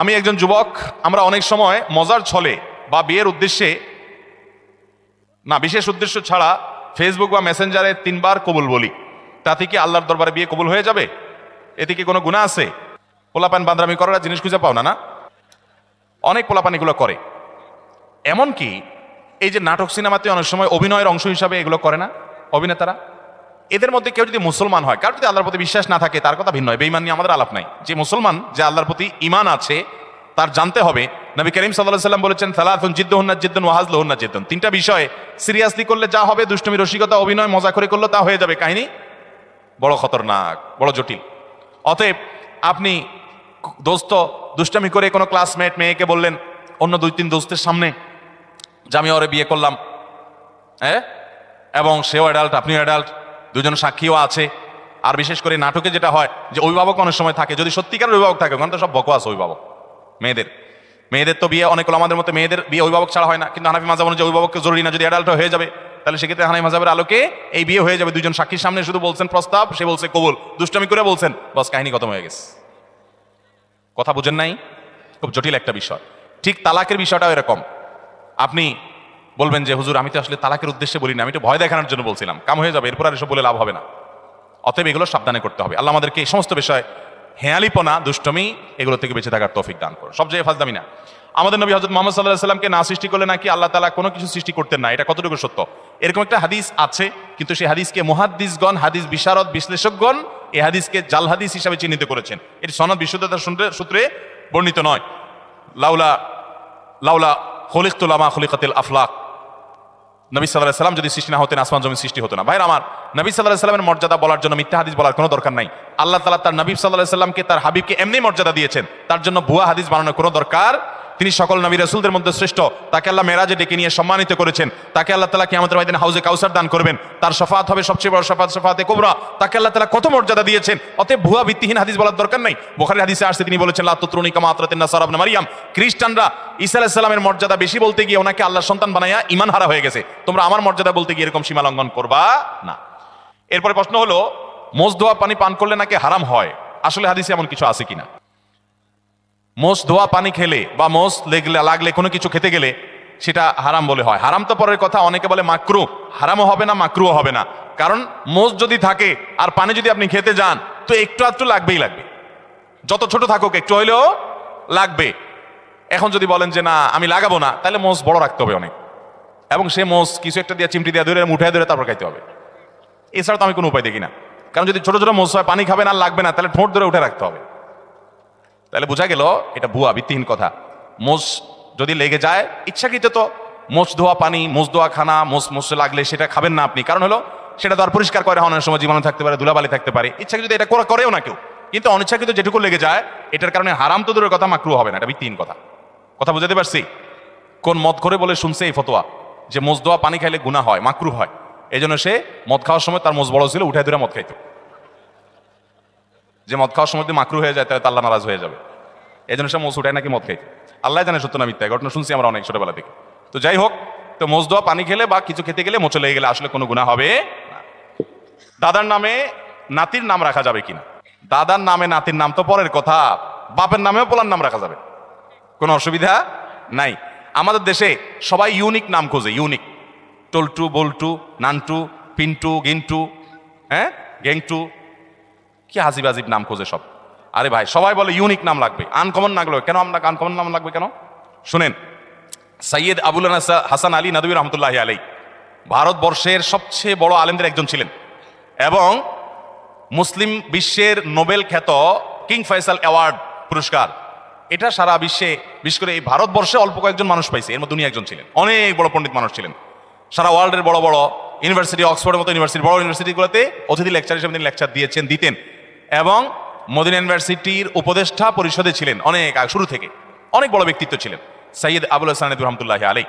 আমি একজন যুবক, আমরা অনেক সময় মজার ছলে বা বিয়ের উদ্দেশ্যে, না, বিশেষ উদ্দেশ্য ছাড়া ফেসবুক বা মেসেঞ্জারে তিনবার কবুল বলি। তাতে কি আল্লাহর দরবারে বিয়ে কবুল হয়ে যাবে? এতে কি কোনো গুণা আছে? পোলাপান বান্দরামি করার জিনিস খুঁজে পাও না না? অনেক পোলাপান এগুলো করে। এমনকি এই যে নাটক সিনেমাতে অনেক সময় অভিনয়ের অংশ হিসাবে এগুলো করে না? অভিনেতারা? এদের মধ্যে কেউ যদি মুসলমান হয় কার যদি আল্লাহর প্রতি বিশ্বাস না থাকে, তার কথা ভিন্ন হয় বেইমান নিয়ে আমাদের আলাপ নাই। যে মুসলমান, যে আল্লাহর প্রতি ইমান আছে, তার জানতে হবে, নবী করিম সাল্লাহ সাল্লাম বলেছেন সালাতুন জিদ্দ হন্না জিদ্দন ওয়াহাজল হন্না জিদ্দন। তিনটা বিষয়ে সিরিয়াসলি করলে যা হবে, দুষ্টমি, রসিকতা, অভিনয়, মজা করে করলে তা হয়ে যাবে। কাহিনী? বড় খতরনাক, বড় জটিল। অতএব আপনি দোস্ত, দুষ্টামি করে কোনো ক্লাসমেট মেয়েকে বললেন, অন্য দুই, তিন দোস্তের সামনে, যে আমি ওরে বিয়ে করলাম হ্যাঁ? এবং সেও অ্যাডাল্ট আপনিও অ্যাডাল্ট দুজন সাক্ষীও আছে। আর বিশেষ করে নাটকে যেটা হয় যে অভিভাবক অনেক সময় থাকে, যদি সত্যিকার অভিভাবক থাকে, ওখানে তো সব বকওয়াস অভিভাবক, মেয়েদের। মেয়েদের তো বিয়ে অনেকগুলো আমাদের মতো মেয়েদের বিয়ে অভিভাবক ছাড়া হয় না, কিন্তু হানাফি মাজাব অনুযায়ী অভিভাবককে জরুরি না যদি অ্যাডাল্ট হয়ে যাবে, তাহলে সেক্ষেত্রে হানাফি মাজাবের আলোকে এই বিয়ে হয়ে যাবে। দুজন সাক্ষীর সামনে শুধু বলছেন প্রস্তাব, সে বলছে কবুল। দুষ্টামি করে বলছেন, বস কাহিনী খতম হয়ে গেছে। কথা বুঝেন নাই? খুব জটিল একটা বিষয়। ঠিক তালাকের বিষয়টাও এরকম। আপনি বলবেন যে, হুজুর, আমি তো আসলে তালাকের উদ্দেশ্যে বলি না, আমি তো ভয় দেখানোর জন্য বলছিলাম। কাম হয়ে যাবে, এরপর আর এসব বলে লাভ হবে না। অতএব এগুলো সাবধানে করতে হবে। আল্লাহ আমাদেরকে এই সমস্ত বিষয় হেয়ালিপনা, দুষ্টমি, এগুলো থেকে বেঁচে থাকার তৌফিক দান করো সব জায়গায় ফাজদামি না। আমাদের নবী হজরত মোহাম্মদ সাল্লাহ সাল্লামকে না সৃষ্টি করলে নাকি আল্লাহ তালা কোনো কিছু সৃষ্টি করতেন না। এটা কতটুকু সত্য? এরকম একটা হাদিস আছে, কিন্তু সেই হাদিসকে মুহাদ্দিসগণ, হাদিস বিশারদ বিশ্লেষকগণ এই হাদিসকে জাল হাদিস হিসাবে চিহ্নিত করেছেন। এটি সনদ বিশুদ্ধতার সূত্রে- বর্ণিত নয়। লাউলা লাউলা খলিকতুলামা খলিকাতিল আফলাক। নবী সাল্লাহ সাল্লাম যদি সৃষ্টি না হতেন, আসমান জমি সৃষ্টি হতো না। ভাই আমার, নবী সাল্লাহ সাল্লামের মর্যাদা বলার জন্য মিথ্যা হাদিস বলার কোনো দরকার নাই। আল্লাহ তালা তার নবী সাল্লাহ সাল্লামকে, তার হাবিবকে এমনি মর্যাদা দিয়েছেন। তার জন্য ভুয়া হাদিস বানানোর কোনো দরকার তিনি সকল নবী রসুলদের মধ্যে শ্রেষ্ঠ। তাকে আল্লাহ মেরাজে ডেকে নিয়ে সম্মানিত করেছেন। তাকে আল্লাহ তালা কি আমাদের মাইদিন হাউজে কাউসার দান করবেন। তার সফাত হবে সবচেয়ে বড় সফাত সফাতে কোবরা। তাকে আল্লাহ তালা কত মর্যাদা দিয়েছেন। অতএব ভুয়া ভিত্তিহীন হাদিস বলার দরকার নাই। বোখারি হাদিসে আসছে, তিনি বলেছেন লাতুত্রুনি কামা আতরাতিন নাসার আবনা মারিয়াম। খ্রিস্টানরা ঈসা আলাইহিস সালামের মর্যাদা বেশি বলতে গিয়ে ওনাকে আল্লাহর সন্তান বানাইয়া ইমান হারা হয়ে গেছে। তোমরা আমার মর্যাদা বলতে গিয়ে এরকম সীমা লঙ্ঘন করবা না। এরপরে প্রশ্ন হলো মোজ ধোয়া পানি পান করলে নাকি হারাম হয়? আসলে হাদিসে এমন কিছু আছে কিনা? মোষ ধোয়া পানি খেলে বা মোষ লেগলে, লাগলে, কোনো কিছু খেতে গেলে সেটা হারাম বলে হয়। হারাম তো পরের কথা, অনেকে বলে মাকরু। হারামও হবে না, মাকরুও হবে না। কারণ মোষ যদি থাকে আর পানি যদি আপনি খেতে যান, তো একটু একটু লাগবেই লাগবে। যত ছোট থাকুক, একটু হইলেও লাগবে। এখন যদি বলেন যে, না, আমি লাগাবো না, তাহলে মোষ বড় রাখতে হবে অনেক। এবং সে মোষ কিছু একটা দিয়ে চিমটি দিয়ে ধরে উঠে ধরে তারপর খাইতে হবে। এছাড়া তো আমি কোনো উপায় দেখি না। কারণ যদি ছোট ছোট মোষ হয়, পানি খাবে না লাগবে না, তাহলে ঠোঁট ধরে উঠে রাখতে হবে। তাহলে বোঝা গেল এটা ভুয়া, ভিত্তিহীন কথা। মোষ যদি লেগে যায়, ইচ্ছাকৃত তো। মোষ ধোয়া পানি, মোষ ধোয়া খানা, মোষ মোষে লাগলে সেটা খাবেন না আপনি। কারণ হলো, সেটা তো আর পরিষ্কার করে অনেক সময় জীবাণু থাকতে পারে, ধুলাবালি থাকতে পারে। ইচ্ছাকৃত এটা করা করেও না কেউ। কিন্তু অনিচ্ছাকৃত যেটুকু লেগে যায়, এটার কারণে হারাম তো দূরের কথা, মাকরু হবে না। এটা ভিত্তিহীন কথা। কথা বুঝাতে পারছি? কোন মদ করে বলে শুনছে এই ফতোয়া? যে মোজ দোয়া পানি খাইলে গুণা হয়, মাকরু হয়। এই জন্য সে মদ খাওয়ার সময় তার মোজ বড় ছিল উঠে ধরে মদ খাইতো। যে মদ খাওয়ার সময় যদি মাকরু হয়ে যায়, তাহলে আল্লাহ নারাজ হয়ে যাবে। এই জন্য সে মোজ উঠায় নাকি মদ খাইতো। আল্লাহ জানে সত্য না ঘটনা শুনছি আমরা অনেক ছোটবেলা থেকে। তো যাই হোক, তো মোজ দোয়া পানি খেলে বা কিছু খেতে গেলে মোচে লেগে গেলে আসলে কোনো গুণা হবে দাদার নামে নাতির নাম রাখা যাবে কিনা? দাদার নামে নাতির নাম তো পরের কথা, বাপের নামেও পোলার নাম রাখা যাবে। কোনো অসুবিধা নাই। আমাদের দেশে সবাই ইউনিক নাম খোঁজে ইউনিক টল্টু, বল্টু, নান্টু, পিন্টু, গিন্টু হ্যাঁ? গেংটু কি হাজিব আজিব নাম খোঁজে সব? আরে ভাই, সবাই বলে ইউনিক নাম লাগবে। আনকমন না লাগবে কেন আমরা আনকমন নাম লাগবে কেন? শুনেন, সৈয়দ আবুল হাসা- হাসান আলী নদী রহমতুল্লাহ আলাই ভারতবর্ষের সবচেয়ে বড় আলেমদের একজন ছিলেন। এবং মুসলিম বিশ্বের নোবেল খ্যাত কিং ফয়সাল অ্যাওয়ার্ড পুরস্কার। এটা সারা বিশ্বে, বিশেষ করে এই ভারতবর্ষে অল্প কয়েকজন মানুষ পাইছে। এর মধ্যে উনি একজন ছিলেন। অনেক বড় পণ্ডিত মানুষ ছিলেন। সারা ওয়ার্ল্ডের বড় বড় ইউনিভার্সিটি অক্সফোর্ডের মতো ইউনিভার্সিটি বড় ইউনিভার্সিটিগুলোতে অতিথি লেকচার হিসেবে তিনি লেকচার দিয়েছেন, দিতেন। এবং মদিনা ইউনিভার্সিটির উপদেষ্টা পরিষদে ছিলেন অনেক শুরু থেকে। অনেক বড় ব্যক্তিত্ব ছিলেন। সৈয়দ আবুল হাসান রহমতুল্লাহ আলী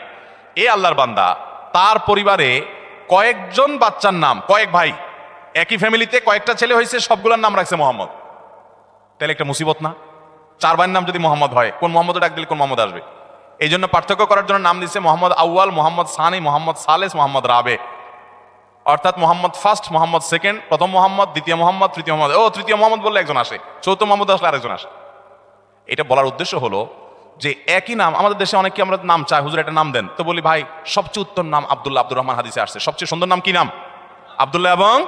এ আল্লাহর বান্দা, তার পরিবারে কয়েকজন বাচ্চার নাম, কয়েক ভাই, একই ফ্যামিলিতে কয়েকটা ছেলে হয়েছে, সবগুলোর নাম রাখছে মোহাম্মদ। তাহলে একটা মুসিবত না? চার ভাইয়ের নাম যদি মোহাম্মদ হয়, কোন মোহাম্মদ ডাক দিলে কোন মোহাম্মদ আসবে? এই জন্য পার্থক্য করার জন্য নাম দিচ্ছে মোহাম্মদ আউয়াল, মোহাম্মদ সানি, মোহাম্মদ সালেস, মোহাম্মদ রাবে। অর্থাৎ মোহাম্মদ ফার্স্ট মোহাম্মদ সেকেন্ড প্রথম মোহাম্মদ, দ্বিতীয় মোহাম্মদ, তৃতীয় মোহাম্মদ। ও, তৃতীয় মোহাম্মদ বললে একজন আসে, চৌথ মোহাম্মদ আসলে আরেকজন আসে। এটা বলার উদ্দেশ্য হলো যে একই নাম, আমাদের দেশে অনেকে আমরা নাম চাই, হুজুর একটা নাম দেন, তো বলি, ভাই, সবচেয়ে উত্তম নাম আব্দুল্লাহ আব্দুর রহমান হাদিসে আসছে। সবচেয়ে সুন্দর নাম কি নাম? আবদুল্লাহ এবং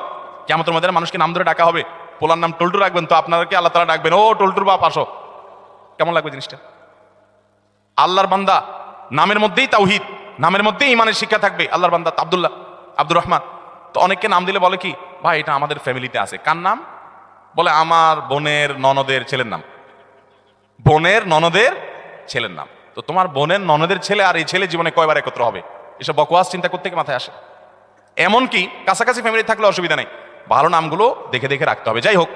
কেমন মধ্যে মানুষকে নাম ধরে ডাকা হবে। পোলার নাম টল্টু রাখবেন তো আপনারা কি আল্লাহ তালা ডাকবেন। ও, টল্টুর বাপ, আসো। কেমন লাগবে জিনিসটা? আল্লাহর বান্দা, নামের মধ্যেই তাওহিদ, নামের মধ্যেই ইমানের শিক্ষা থাকবে। আল্লাহর বান্দা আবদুল্লাহ আব্দুর রহমান। তো অনেককে নাম দিলে বলে কি, ভাই, এটা আমাদের ফ্যামিলিতে আছে। কার নাম? বলে, আমার বোনের ননদের ছেলের নাম। বোনের ননদের ছেলের নাম। তো তোমার বোনের ননদের ছেলে আর এই ছেলে জীবনে কয়বার একত্র হবে? এসব বকওয়াস চিন্তা করতে মাথায় আসে। এমনকি কাছাকাছি ফ্যামিলি থাকলে অসুবিধা নেই। ভালো নামগুলো দেখে দেখে রাখতে হবে। যাই হোক,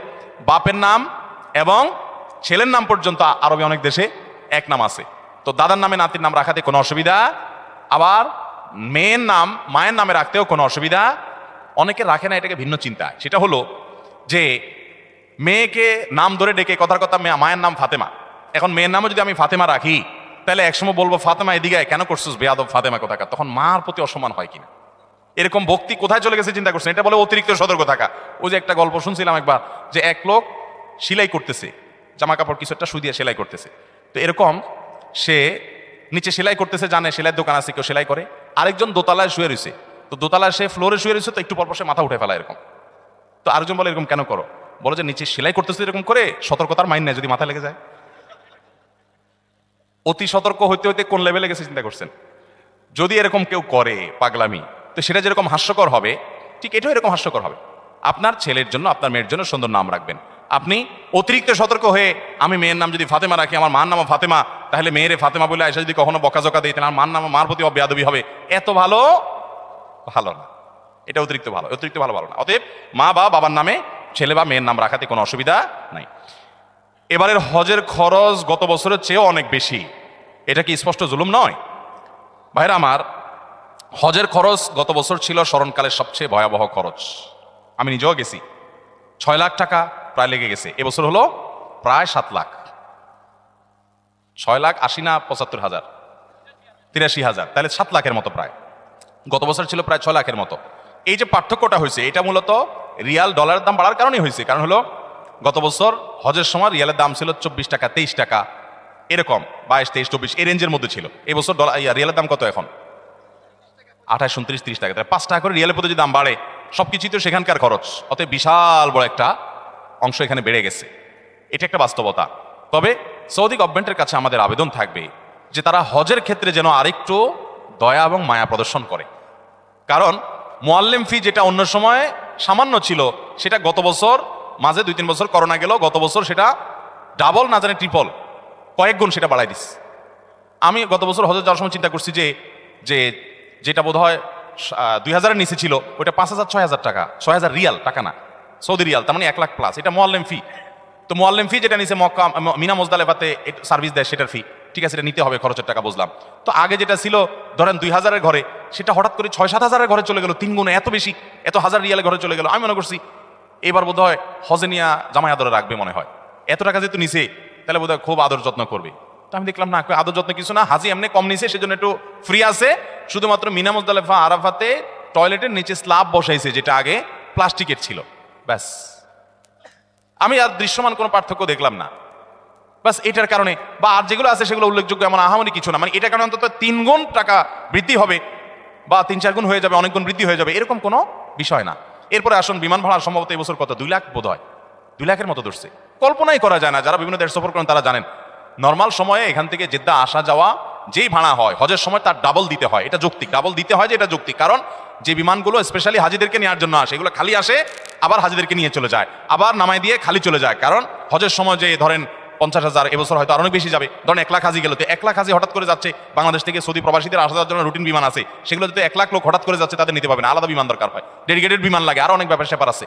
বাপের নাম এবং ছেলের নাম পর্যন্ত আরবে অনেক দেশে এক নাম আছে। তো দাদার নামে নাতির নাম রাখাতে কোনো অসুবিধা। আবার মেয়ের নাম, মায়ের নামে রাখতেও কোনো অসুবিধা অনেকে রাখে না এটাকে ভিন্ন চিন্তা। সেটা হলো যে মেয়েকে নাম ধরে ডেকে কথার কথা মেয়ে- মায়ের নাম ফাতেমা। এখন মেয়ের নামও যদি আমি ফাতেমা রাখি, তাহলে একসময় বলব, ফাতেমা, এদিকে কেন করছিস বেয়াদব ফাতেমা কোথাকার? তখন মার প্রতি অসম্মান হয় কিনা? এরকম ভক্তি কোথায় চলে গেছে চিন্তা করছেন? এটা বলে অতিরিক্ত সতর্ক থাকা। ওই যে একটা গল্প শুনছিলাম একবার, যে এক লোক সেলাই করতেছে জামা কাপড় কিছু একটা সুই দিয়ে সেলাই করতেছে। তো এরকম সে নিচে সেলাই করতেছে, জানে সেলাইয়ের দোকান আছে, কেউ সেলাই করে। আরেকজন দোতলায় শুয়ে রয়েছে। তো দোতলায় সে ফ্লোরে শুয়ে রয়েছে, তো একটু পরপর সে মাথা উঠে ফেলা এরকম। তো আরেকজন বলে, এরকম কেন করো? বলো যে, নিচে সেলাই করতেছে এরকম করে, সতর্কতার মাইন নেই, যদি মাথা লেগে যায়। অতি সতর্ক হইতে হইতে কোন লেভেলে গেছে চিন্তা করছেন? যদি এরকম কেউ করে, পাগলামি, তো সেটা যেরকম হাস্যকর হবে, ঠিক এটাও এরকম হাস্যকর হবে। আপনার ছেলের জন্য, আপনার মেয়ের জন্য সুন্দর নাম রাখবেন। আপনি অতিরিক্ত সতর্ক হয়ে, আমি মেয়ের নাম যদি ফাতেমা রাখি, আমার মার নামও ফাতেমা, তাহলে মেয়েরে ফাতেমা বলে এসে যদি কখনো বকাজকা দিই তাহলে আমার মার নাম, মার প্রতি অব্যাদবি হবে। এত ভালো ভালো না। এটা অতিরিক্ত ভালো অতিরিক্ত ভালো ভালো না। অতএব মা বা বাবার নামে, ছেলে বা মেয়ের নাম রাখাতে কোনো অসুবিধা নাই। এবারের হজের খরচ গত বছরের চেয়েও অনেক বেশি। এটা কি স্পষ্ট জুলুম নয়? ভাইরা আমার, হজের খরচ গত বছর ছিল স্মরণকালের সবচেয়ে ভয়াবহ খরচ। আমি নিজেও গেছি। ছয় লাখ টাকা প্রায় লেগে গেছে। এবছর হলো প্রায় সাত লাখ। ছয় লাখ আশি না পঁচাত্তর হাজার। তিরাশি হাজার। তাহলে সাত লাখের মতো প্রায়। গত বছর ছিল প্রায় ছ লাখের মতো। এই যে পার্থক্যটা হয়েছে, এটা মূলত রিয়াল ডলারের দাম বাড়ার কারণেই হয়েছে। কারণ হলো, গত বছর হজের সময় রিয়ালের দাম ছিল চব্বিশ টাকা, তেইশ টাকা। এরকম, বাইশ, তেইশ, চব্বিশ, এই রেঞ্জের মধ্যে ছিল। এই বছর ডলার রিয়ালের দাম কত এখন? আঠাশ, উনত্রিশ, তিরিশ টাকা। তাহলে পাঁচ টাকা করে রিয়ালের প্রতি যদি দাম বাড়ে সব কিছুই তো সেখানকার খরচ। অতএব বিশাল বড় একটা অংশ এখানে বেড়ে গেছে। এটা একটা বাস্তবতা। তবে সৌদি গভর্নমেন্টের কাছে আমাদের আবেদন থাকবে যে তারা হজের ক্ষেত্রে যেন আরেকটু দয়া এবং মায়া প্রদর্শন করে। কারণ মোয়াল্লেম ফি যেটা অন্য সময় সামান্য ছিল, সেটা গত বছর, মাঝে দুই তিন বছর করোনা গেল গত বছর সেটা ডাবল না জানে ট্রিপল কয়েক গুণ সেটা বাড়াই দিস আমি গত বছর হজে যাওয়ার সময় চিন্তা করছি যে যে যেটা বোধ হয় দুই হাজারের নিচে ছিল, ওইটা পাঁচ হাজার, ছয় হাজার টাকা, ছয় হাজার রিয়াল, টাকা না, সৌদি রিয়াল, তার মানে এক লাখ প্লাস এটা মোয়াল্লেম ফি। তো মোয়াল্লেম ফি যেটা নিচে মক্কা মিনা মোজদালেফাতে সার্ভিস দেয় সেটার ফি ঠিক আছে, এটা নিতে হবে খরচের টাকা, বুঝলাম। তো আগে যেটা ছিল, ধরেন দুই হাজারের ঘরে, সেটা হঠাৎ করে ছয়, সাত হাজারের ঘরে চলে গেল, তিন গুণে এত বেশি, এত হাজার রিয়ালের ঘরে চলে গেল। আমি মনে করছি, এবার বোধ হয় হজে নিয়া জামাই আদরে রাখবে মনে হয়। এত টাকা যেহেতু নিছে, তাহলে বোধ খুব আদর যত্ন করবে। তো আমি দেখলাম, না, আদর যত্ন কিছু না, হাজি এমনি কম নিছে, সেজন্য একটু ফ্রি আছে। শুধুমাত্র মিনা মুজদালেফা আরাফাতে টয়লেটের নিচে স্ল্যাব বসাইছে, যেটা আগে প্লাস্টিকের ছিল। ব্যাস। আমি আর দৃশ্যমান কোনো পার্থক্য দেখলাম না। বাস এটার কারণে বা আর যেগুলো আছে সেগুলো উল্লেখযোগ্য, এমন আহামরি কিছু না। মানে এটার কারণে অন্তত তিন গুণ টাকা বৃদ্ধি হবে বা তিন চার গুণ হয়ে যাবে, অনেক গুণ বৃদ্ধি হয়ে যাবে, এরকম কোনো বিষয় না। এরপরে আসুন, বিমান ভাড়া সম্ভবত এই বছর কত? দুই লাখ বোধ হয় দুই লাখের মতো ধরছে কল্পনাই করা যায় না, যারা বিভিন্ন দেশ সফর করেন তারা জানেন। নর্মাল সময়ে এখান থেকে জেদ্দা আসা যাওয়া যেই ভাড়া হয়, হজের সময় তার ডাবল দিতে হয়। এটা যৌক্তিক। ডাবল দিতে হয় যে এটা যৌক্তিক। কারণ যে বিমানগুলো স্পেশালি হাজিদেরকে নেওয়ার জন্য আসে, এগুলো খালি আসে, আবার হাজিদেরকে নিয়ে চলে যায়। আবার নামায় দিয়ে খালি চলে যায়। কারণ হজের সময় যে ধরেন পঞ্চাশ হাজার এবছর হয়তো অনেক বেশি যাবে। ধরেন এক লাখ হাজি গেল, তো এক লাখ হাজি হঠাৎ করে যাচ্ছে, বাংলাদেশ থেকে সৌদি প্রবাসীদের আসা যাওয়ার জন্য রুটিন বিমান আছে। সেগুলো যদি এক লাখ লোক হঠাৎ করে যাচ্ছে, তাদের নিতে পারবে না। আলাদা বিমান দরকার হয়। ডেডিকেটেড বিমান লাগে, আরও অনেক ব্যাপার স্যাপার আছে।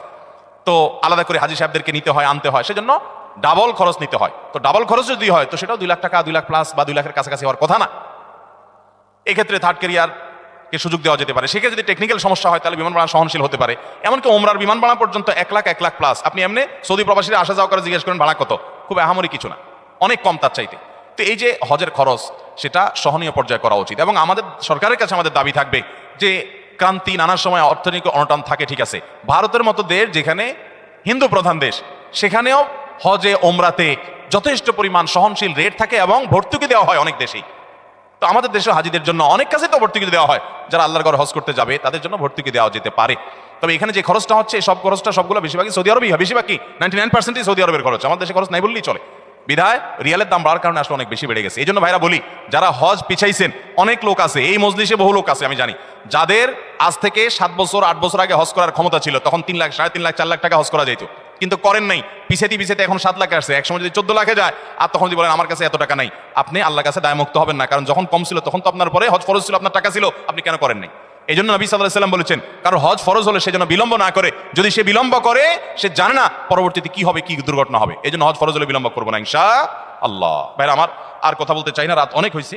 তো আলাদা করে হাজি সাহেবদেরকে নিতে হয়, আনতে হয়। সেজন্য ডাবল খরচ নিতে হয়। তো ডাবল খরচ যদি হয়, তো সেটাও দুই লাখ টাকা, দুই লাখ প্লাস বা দুই লাখের কাছাকাছি হওয়ার কথা না। এক্ষেত্রে থার্ড ক্যারিয়ারকে সুযোগ দেওয়া যেতে পারে? সেক্ষেত্রে যদি টেকনিক্যাল সমস্যা হয়, তাহলে বিমান ভাড়া সহনশীল হতে পারে। এমনকি ওমরার বিমান ভাড়া পর্যন্ত এক লাখ এক লাখ প্লাস আপনি এমনি সৌদি প্রবাসীরা আসা যাওয়া করে জিজ্ঞেস করেন, ভাড়া কত? খুব আহামরি কিছু না। অনেক কম তার চাইতে। তো এই যে হজের খরচ, সেটা সহনীয় পর্যায়ে করা উচিত। এবং আমাদের সরকারের কাছে আমাদের দাবি থাকবে যে, ক্রান্তি, নানা সময় অর্থনৈতিক অনটন থাকে, ঠিক আছে। ভারতের মতো দেশ যেখানে হিন্দু প্রধান দেশ, সেখানেও হজে, ওমরাতে যথেষ্ট পরিমাণ সহনশীল রেট থাকে এবং ভর্তুকি দেওয়া হয় অনেক দেশেই। তো আমাদের দেশে হাজিদের জন্য অনেক কাছে তো ভর্তুকি দেওয়া হয়। যারা আল্লাহর ঘর হজ করতে যাবে, তাদের জন্য ভর্তুকি দেওয়া যেতে পারে। তবে এখানে যে খরচটা হচ্ছে সব খরচটা সবগুলো বেশিরভাগই সৌদি আরবই হয়। বেশিরভাগ কি? নাইনটি নাইন পার্সেন্টই সৌদি আরবের খরচ। আমাদের দেশে খরচ নাই বললেই চলে। বিধায় রিয়ালের দাম বাড়ার কারণে আসলে অনেক বেশি বেড়ে গেছে। এই জন্য ভাইরা বলি, যারা হজ পিছাইছেন, অনেক লোক আছে, এই মজলিসে বহু লোক আছে, আমি জানি। যাদের আজ থেকে সাত বছর, আট বছর আগে হজ করার ক্ষমতা ছিল, তখন তিন লাখ, সাড়ে তিন লাখ, চার লাখ টাকা হজ করা যেত কিন্তু করেন নাই। পিছেতে পিছেতে এখন সাত লাখে আসছে। একসময় যদি চোদ্দ লাখে যায়, আর তখন যদি বলেন, আমার কাছে এত টাকা নাই। আপনি আল্লাহর কাছে দায়মুক্ত হবেন না। কারণ যখন কম ছিল, তখন তো আপনার পরে হজ ফরজ ছিল, আপনার টাকা ছিল, আপনি কেন করেন নাই? এই জন্য নবী সাল্লাহ সাল্লাম বলেছেন কারণ হজ ফরজ হলে সে যেন বিলম্ব না করে। যদি সে বিলম্ব করে, সে জানে না পরবর্তীতে কি হবে, কি দুর্ঘটনা হবে। এই জন্য হজ ফরজ হলে বিলম্ব করব না ইনশা আল্লাহ ভাই আমার আর কথা বলতে চাই না, রাত অনেক হয়েছে